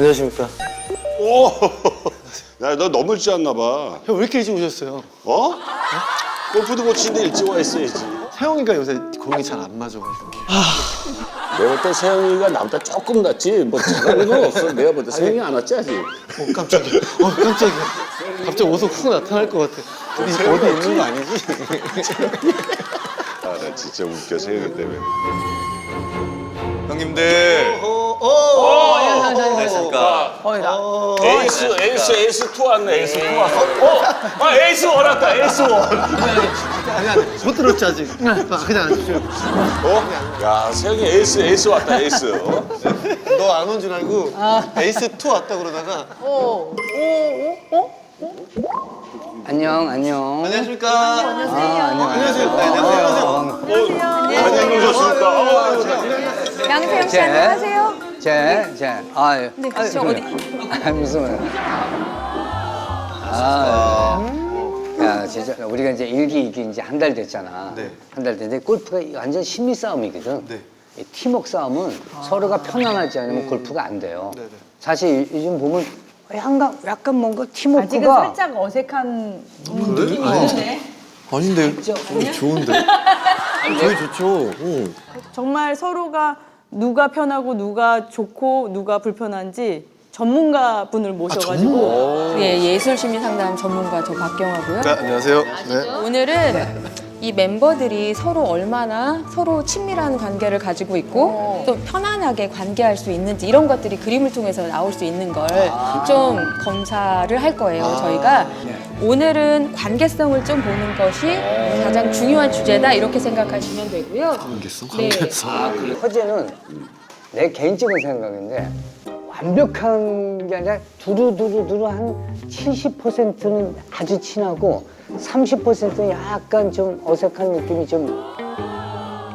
안녕하십니까. 오, 야, 너 너무 일찍 왔나 봐. 형 왜 이렇게 일찍 오셨어요? 어? 골프도 못 치는데 일찍 와 있어야지. 세영이가 요새 공이 잘 안 맞아가지고. 내가 볼때 세영이가 나보다 조금 낫지. 뭐 잘하는 건 없어. 내가 볼때 세영이 안 왔지 아직. 어 깜짝이야. 어 깜짝이야. 갑자기 어디서 훅 나타날 것 같아. 어디, 어디 있는 거 아니지? 아, 나 진짜 웃겨 세영이 때문에. 형님들 안녕하십니까 에이스, 에이스, 에이스 투 왔네. 에이스 투 왔어. 어, 아 에이스 원 왔다. 에이스 원. 아니 아니 못 들었지 아직. 아, 그냥 앉으세요. 어? 야, 세영이 에이스, 에이스 왔다. 에이스. 어? 너 안 온 줄 알고 에이스 2 왔다 그러다가 안녕, 안녕. 안녕하십니까. 아, 안녕. 안녕하세요. 네, 안녕하세요. 많이 오셨습니까? 어, 양세형 씨 제. 안녕하세요. 제, 제. 아유. 네, 아유, 저 그래. 아, 무슨 말. 아. 야, 진짜 우리가 이제 일기 이기 이제 한 달 됐잖아. 네. 한 달 됐는데 골프가 완전 심리 싸움이거든. 네. 이 팀워크 싸움은 서로가 편안하지 않으면 골프가 안 돼요. 네, 네. 사실 요즘 보면 약간 약간 뭔가 팀워크가 아직은 살짝 어색한 느낌이 있는데 아닌데 어, 좋은데. 되게 좋죠. 응. 정말 서로가 누가 편하고 누가 좋고 누가 불편한지 전문가 분을 모셔가지고 예, 예술 시민 상담 전문가 저 박경하고요. 네, 안녕하세요. 네. 오늘은 이 멤버들이 서로 얼마나 서로 친밀한 관계를 가지고 있고 또 편안하게 관계할 수 있는지 이런 것들이 그림을 통해서 나올 수 있는 걸 좀 검사를 할 거예요. 저희가. 오늘은 관계성을 좀 보는 것이 가장 중요한 주제다 이렇게 생각하시면 되고요. 관계성, 그 허재는 내 개인적인 생각인데 완벽한 게 아니라 두루두루두루 한 70%는 아주 친하고 30%는 약간 좀 어색한 느낌이 좀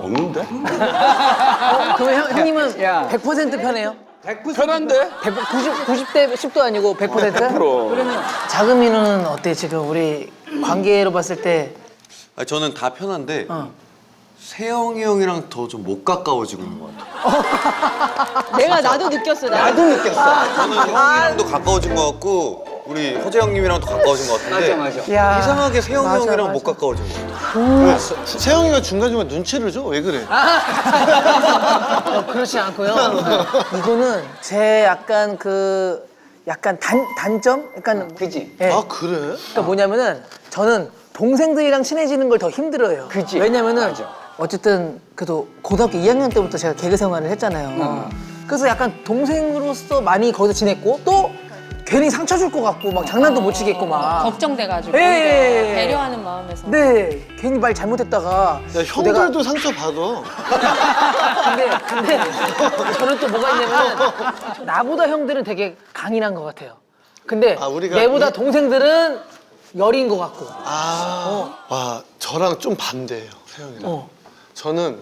없는데? 그럼 형, 형님은 야. 100% 편해요? 편한데? 100, 90, 90대 10도 아니고 100%? 그럼. 자금이는 어때 지금 우리 관계로 봤을 때 아, 저는 다 편한데 어. 세영이 형이랑 더 좀 못 가까워지고 있는 것 같아요 내가 나도 느꼈어. 나도 느꼈어. 저는 형이랑도 가까워진 것 같고 우리 허재 형님이랑도 가까워진 것 같은데 맞아 맞아. 야, 이상하게 세영이 맞아, 형이랑 맞아. 못 가까워진 것 같아요 왜, 세- 세영이가 중간중간 눈치를 줘? 왜 그래? 어, 그렇지 않고요. 이거는 제 약간 그 약간 단, 단점? 약간 그지? 예. 아 그래? 그러니까 뭐냐면은 저는 동생들이랑 친해지는 걸 더 힘들어요. 그치. 왜냐면은 맞아. 어쨌든 그래도 고등학교 2학년 때부터 제가 개그 생활을 했잖아요. 어. 그래서 약간 동생으로서 많이 거기서 지냈고 또 괜히 상처 줄 것 같고 막 장난도 못 치겠고 막. 걱정돼가지고 예, 예, 예. 배려하는 마음에서. 네, 괜히 말 잘못했다가 야 형들도 상처 받아. 근데 근데 저는 또 뭐가 있냐면 나보다 형들은 되게 강인한 것 같아요. 근데 아, 우리가 내보다 이- 동생들은 여린 것 같고. 아, 와 저랑 좀 반대예요 세영이랑. 어. 저는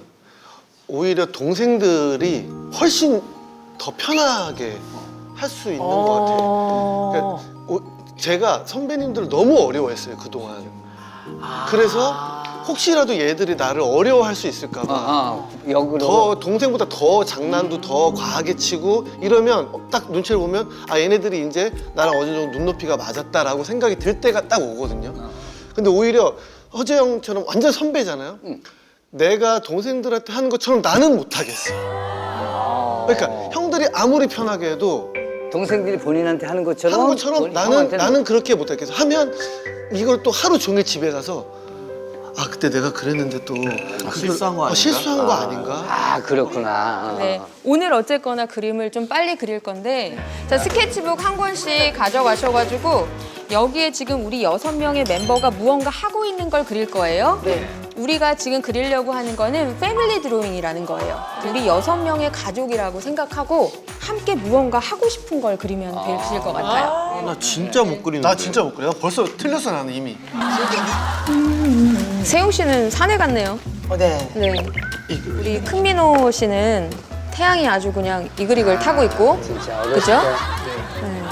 오히려 동생들이 훨씬 더 편하게 할 수 있는 것 같아요. 그러니까 오- 제가 선배님들을 너무 어려워했어요 그 동안. 그래서 혹시라도 얘들이 나를 어려워할 수 있을까봐 아, 역으로 더 동생보다 더 장난도 더 과하게 치고 이러면 딱 눈치를 보면 아 얘네들이 이제 나랑 어느 정도 눈높이가 맞았다라고 생각이 들 때가 딱 오거든요. 근데 오히려 허재 형처럼 완전 선배잖아요. 내가 동생들한테 하는 것처럼 나는 못 하겠어. 그러니까 형들이 아무리 편하게 해도 동생들이 본인한테 하는 것처럼 하는 것처럼 본인- 나는 형한테는 나는 그렇게 못하겠어. 하면 이걸 또 하루 종일 집에 가서 아 그때 내가 그랬는데 또 그걸- 실수한 거 어, 아닌가? 실수한 거 아. 아닌가? 아 그렇구나. 어. 네, 오늘 어쨌거나 그림을 좀 빨리 그릴 건데 자 스케치북 한 권씩 가져가셔가지고 여기에 지금 우리 여섯 명의 멤버가 무언가 하고 있는 걸 그릴 거예요. 네. 우리가 지금 그리려고 하는 거는 패밀리 드로잉이라는 거예요. 우리 여섯 명의 가족이라고 생각하고 함께 무언가 하고 싶은 걸 그리면 되실 것 같아요. 나 진짜 못 그리는데 나 진짜 못 그래. 나 벌써 틀렸어 나는 이미. 세용 씨는 산에 갔네요. 어, 네. 네. 우리 큰민호 씨는 태양이 아주 그냥 이글이글 타고 있고 진짜 어렸을 그죠? 때 네.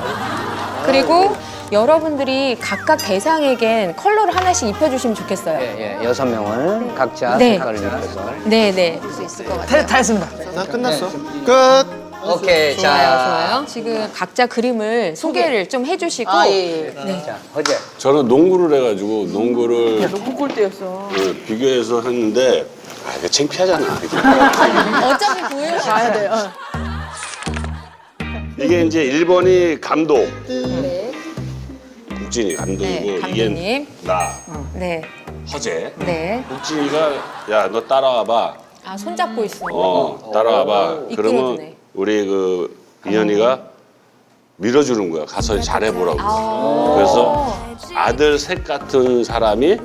그리고 여러분들이 각각 대상에겐 컬러를 하나씩 입혀주시면 좋겠어요. 예, 예, 여섯 명을 각자 네. 색깔을 입혀서 네, 네. 할수 있을 것 같아요. 다, 다 했습니다. 나 끝났어. 끝. 오케이. 좋아요, 자, 좋아요. 지금 각자 그림을 소개를 좀 해주시고 아, 예, 예. 네. 자, 허재. 저는 농구를 해가지고 농구를 농구 골대였어. 어, 비교해서 했는데 아 이거 창피하잖아. 어차피 보여요. 가야 돼. 어. 이게 이제 1번이 감독. 국진이 감독이고 네, 이게 감독님. 나 네, 허재. 네. 국진이가 야 너 따라와봐. 아, 손잡고 있어. 어 따라와봐. 그러면 이끌어주네. 우리 그 인현이가 밀어주는 거야. 가서 잘해보라고. 아. 그래서 아들 셋 같은 사람이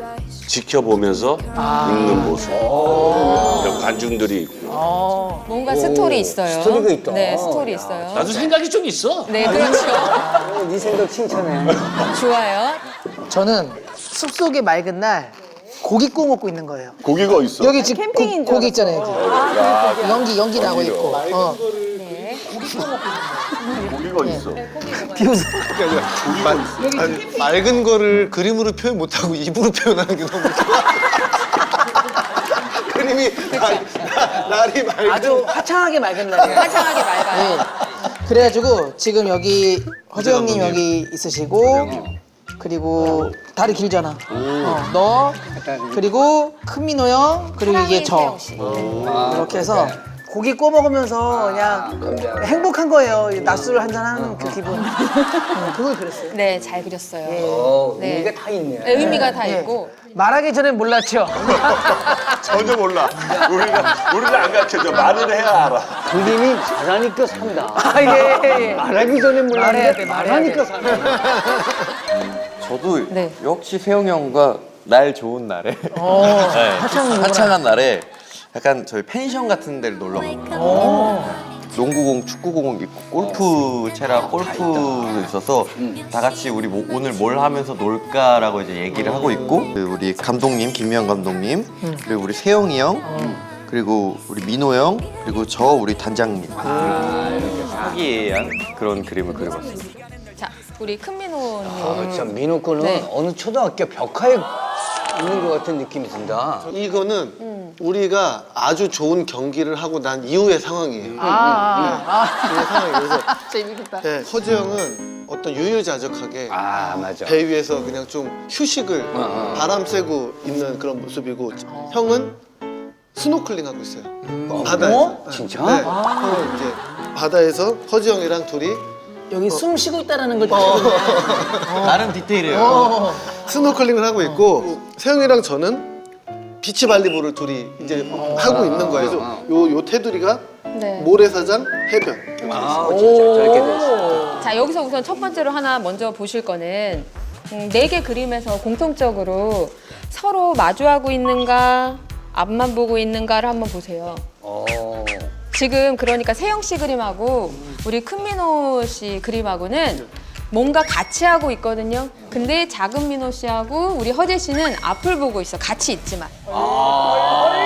지켜보면서 읽는 모습. 그리고 관중들이 있고. 뭔가 스토리 있어요. 스토리가 있다. 네, 스토리 있어요. 나도 생각이 좀 있어. 네, 그렇죠. 어, 네 생각 칭찬해. 좋아요. 저는 숲속의 맑은 날 고기 구워 먹고 있는 거예요. 고기가 있어. 여기 지금 캠핑인 고, 줄 고기 있잖아요. 여기. 연기 연기 나고 있고. 어. 고기가 있어. 아니, 맑은 거를 그림으로 표현 못하고 입으로 표현하는 게 너무 좋아. 그림이 날- 날이 맑은 아주 화창하게 맑은 날이에요. 화창하게 맑아요. 네. 그래가지고 지금 여기 허재 형님 여기 있으시고 그리고 다리 길잖아. 어, 너 그리고 큰 민호 형 그리고 이게 저. 세영 씨. 이렇게 해서 고기 구워 먹으면서 그냥 행복한 거예요. 낮술을 한잔 하는 그 기분. 어, 그걸 그랬어요. 네, 잘 그렸어요. 어, 네. 의미가 다 있네. 네, 의미가 다 예. 있고. 말하기 전엔 몰랐죠. 전혀 몰라. 우리가 우리가 안 가르쳐줘. 말을 해야 알아. 그림이 말하니까 산다. 아, 예, 예. 말하기 전에 말해야 몰랐는데 돼, 말해야 돼. 말하니까 산다. 저도 네. 역시 세영이 형과 날 좋은 날에 어, 네. 화창한 날에 약간 저희 펜션 같은 데를 놀러 가거든요. 농구공, 축구공 있고 골프 채랑 골프 있어서 다 같이 우리 뭐- 오늘 뭘 하면서 놀까라고 이제 얘기를 하고 있고 그 우리 감독님 김미영 감독님 그리고 우리 세영이 형 그리고 우리 민호 형 그리고 저 우리 단장님 이렇게 하기에 한 그런 그림을 그려봤습니다. 자, 우리 큰민호님. 어, 진짜 민호 거는 네. 어느 초등학교 벽화에 있는 것 같은 느낌이 든다. 이거는 우리가 아주 좋은 경기를 하고 난 이후의 상황이에요. 아, 아, 이후의 상황이에요. 그래서 아. 재밌겠다. 네, 허재 형은 어떤 유유자적하게 아, 맞아. 배 위에서 그냥 좀 휴식을 어. 바람 쐬고 있는 그런 모습이고 형은 스노클링 하고 있어요. 바다에서. 네. 진짜? 네. 형은 이제 바다에서 허재 형이랑 둘이 여기 숨 쉬고 있다라는 걸 나름 디테일해요. 어. 스노클링을 하고 있고 세영이랑 저는 비치 발리볼을 둘이 이제 하고 있는 거예요. 그래서 요, 요 테두리가 네. 모래사장 해변. 아, 진짜 있어. 자, 여기서 우선 첫 번째로 하나 먼저 보실 거는 음, 네개 그림에서 공통적으로 서로 마주하고 있는가, 앞만 보고 있는가를 한번 보세요. 어. 지금 그러니까 세영 씨 그림하고 우리 큰민호 씨 그림하고는 뭔가 같이 하고 있거든요. 근데 작은 민호 씨하고 우리 허재 씨는 앞을 보고 있어. 같이 있지만. 아, 자,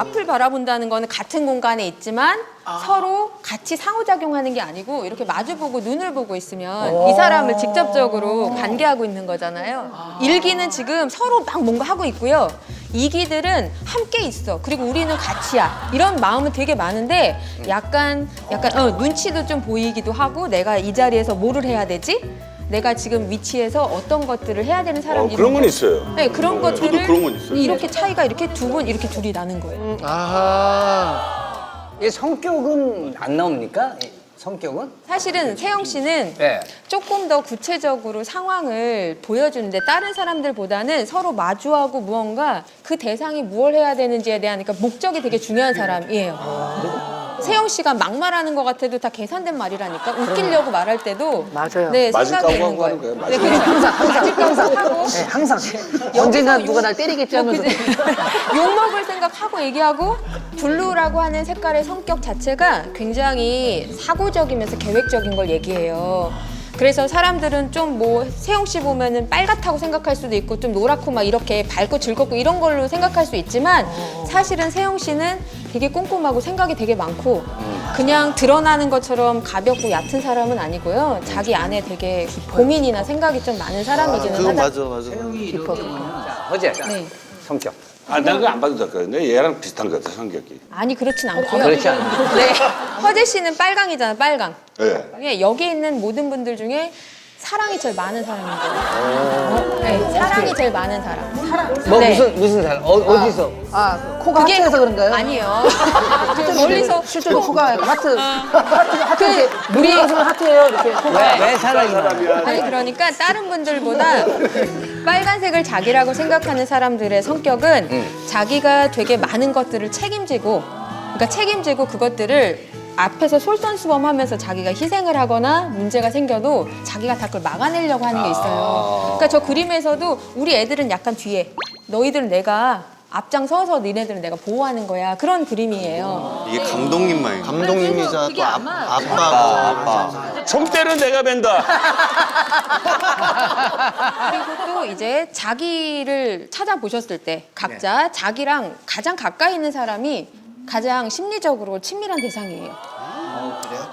앞을 바라본다는 거는 같은 공간에 있지만 서로 같이 상호작용하는 게 아니고 이렇게 마주보고 눈을 보고 있으면 이 사람을 직접적으로 관계하고 있는 거잖아요. 일기는 지금 서로 막 뭔가 하고 있고요. 이기들은 함께 있어. 그리고 우리는 같이야. 이런 마음은 되게 많은데 약간 약간 어, 눈치도 좀 보이기도 하고 내가 이 자리에서 뭐를 해야 되지? 내가 지금 위치에서 어떤 것들을 해야 되는 어, 사람이 그런 건 있어요. 네, 그런 저도 것들을 그런 건 있어요. 이렇게 차이가 이렇게 두 분 이렇게 둘이 나는 거예요. 아하. 얘 성격은 안 나옵니까? 이 성격은? 사실은 세영 씨는 네. 조금 더 구체적으로 상황을 보여주는데 다른 사람들보다는 서로 마주하고 무언가 그 대상이 무엇을 해야 되는지에 대한 그러니까 목적이 되게 중요한 사람이에요. 세영 씨가 막말하는 것 같아도 다 계산된 말이라니까 웃기려고 말할 때도 맞아요. 네, 맞을 생각이 있는 하고 하는 거예요. 거예요. 네, 그렇죠. 항상 항상 하고 네, 항상 언젠가 누가 날 때리겠지 하면서 욕 먹을 생각하고 얘기하고 블루라고 하는 색깔의 성격 자체가 굉장히 사고적이면서 계획적인 걸 얘기해요. 그래서 사람들은 좀 뭐 세영 씨 보면은 빨갛다고 생각할 수도 있고 좀 노랗고 막 이렇게 밝고 즐겁고 이런 걸로 생각할 수 있지만 사실은 세영 씨는 되게 꼼꼼하고 생각이 되게 많고 그냥 드러나는 것처럼 가볍고 얕은 사람은 아니고요. 자기 안에 되게 고민이나 생각이 좀 많은 사람이기는 그거 하다. 맞아 맞아. 자, 허재. 네. 성격. 아, 난 그거 안 봐도 될 거야. 내 얘랑 비슷한 것 같아, 성격이. 아니 그렇진 않고요. 그렇지 않아요. 네. 허재 씨는 빨강이잖아, 빨강. 예. 예, 여기 있는 모든 분들 중에 사랑이 제일 많은 사람인 거예요. 네, 사랑이 제일 많은 사람. 뭐 네. 무슨 무슨 사람? 어, 어디서? 아 코가 하트해서 그런가요? 아니요. 멀리서 실제로 코가 하트 하트 하트 이렇게 우리- 우리 가슴은 하트예요 이렇게 코가 왜, 왜 사랑이 많아? 아니 그러니까 다른 분들보다 빨간색을 자기라고 생각하는 사람들의 성격은 자기가 되게 많은 것들을 책임지고 그러니까 책임지고 그것들을 앞에서 솔선수범 하면서 자기가 희생을 하거나 문제가 생겨도 자기가 다 그걸 막아내려고 하는 게 있어요. 그러니까 저 그림에서도 우리 애들은 약간 뒤에 너희들은 내가 앞장서서 니네들은 내가 보호하는 거야 그런 그림이에요. 이게 감독님만 감독님이자 그게 또 아, 아마- 아빠 아빠 총대는 내가 벤다. 그리고 또 이제 자기를 찾아보셨을 때 각자 자기랑 가장 가까이 있는 사람이 가장 심리적으로 친밀한 대상이에요.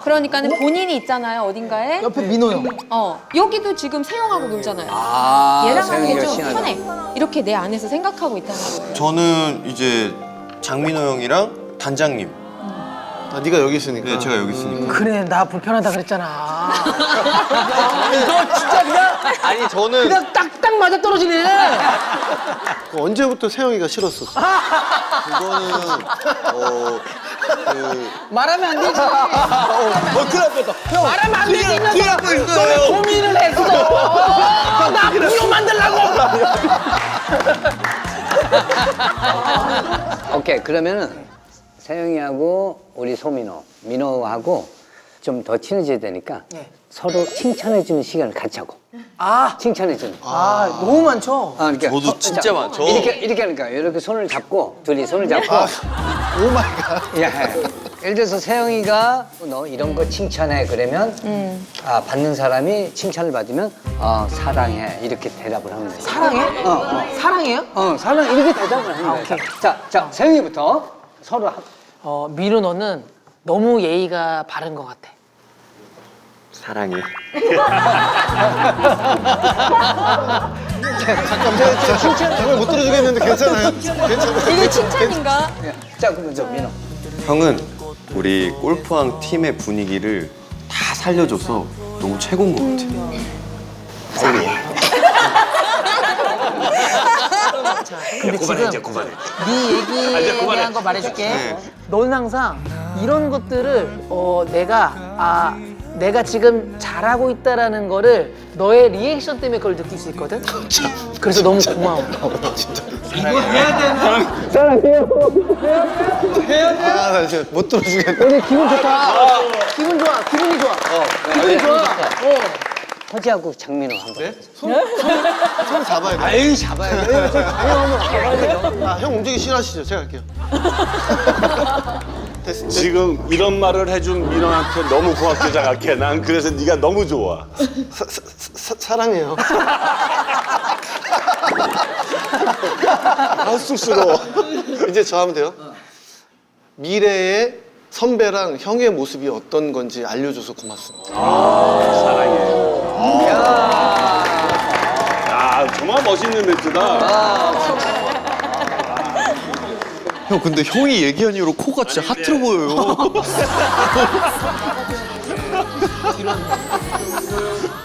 그러니까는 본인이 있잖아요 어딘가에 옆에 민호 형 어 여기도 지금 세영하고 놀잖아요. 아, 얘랑 하는 게 세영이가 좀 친하다. 편해. 이렇게 내 안에서 생각하고 있다는 거예요. 저는 이제 장민호 형이랑 단장님 아, 네가 여기 있으니까. 네 제가 여기 있으니까. 그래 나 불편하다 그랬잖아. 아니 저는 그냥 딱딱 맞아 떨어지네. 그 언제부터 세영이가 싫었었어? 그거는 어 그 말하면 안 되지. 어, 큰일 났다. 말하면 안 되지 너는 고민을 했어. 나 부여 만들라고. 오케이 그러면은 세영이하고 우리 소민호, 민호하고 좀 더 친해져야 되니까 네. 서로 칭찬해주는 시간을 같이 하고 아, 칭찬해주는. 아 너무 많죠 아, 그러니까 저도 진짜 자, 많죠. 이렇게 이렇게 하니까 이렇게 손을 잡고 둘이 손을 잡고 오 마이 갓 야, 예를 들어서 세영이가 너 이런 거 칭찬해 그러면 아, 받는 사람이 칭찬을 받으면 어, 사랑해 이렇게 대답을 하면 돼. 사랑해? 어, 어. 사랑해요? 어, 사랑 이렇게 대답을 하는 거야. 자, 자, 세영이부터 서로 한- 어 민호 너는 너무 예의가 바른 것 같아 사랑해 잠깐 제가, 제가 칭찬 정말 못 들어주겠는데 괜찮아요? 괜찮아요? 이게 칭찬인가? 자, 그러면 저 민호. 형은 우리 골프왕 팀의 분위기를 다 살려줘서 너무 최고인 것 같아 근데 지금 이제 그만해. 네 얘기에 대한 거 말해줄게. 넌 항상 이런 것들을 어 내가 아 내가 지금 잘하고 있다라는 거를 너의 리액션 때문에 그걸 느낄 수 있거든. 그래서 너무 고마워. 아, 나 진짜 못 들어주겠네. 오늘 기분 좋다. 기분 좋아. 기분이 좋아. 기분이 좋아. 어. 허지하고 장민호 한 번. 손 잡아야 돼. 아유, 잡아야 돼. 아, 형 움직이기 싫어하시죠? 제가 할게요. 됐, 됐. 지금 이런 말을 해준 민호한테 너무 고맙게 생각해. 난 그래서 네가 너무 좋아. 사, 사, 사, 사랑해요. 아, 쑥스러워. 이제 저 하면 돼요. 미래의 선배랑 형의 모습이 어떤 건지 알려줘서 고맙습니다. 사랑해. 야, 정말 멋있는 멘트다. 형 근데 형이 얘기한 이후로 코가 진짜 하트로 보여요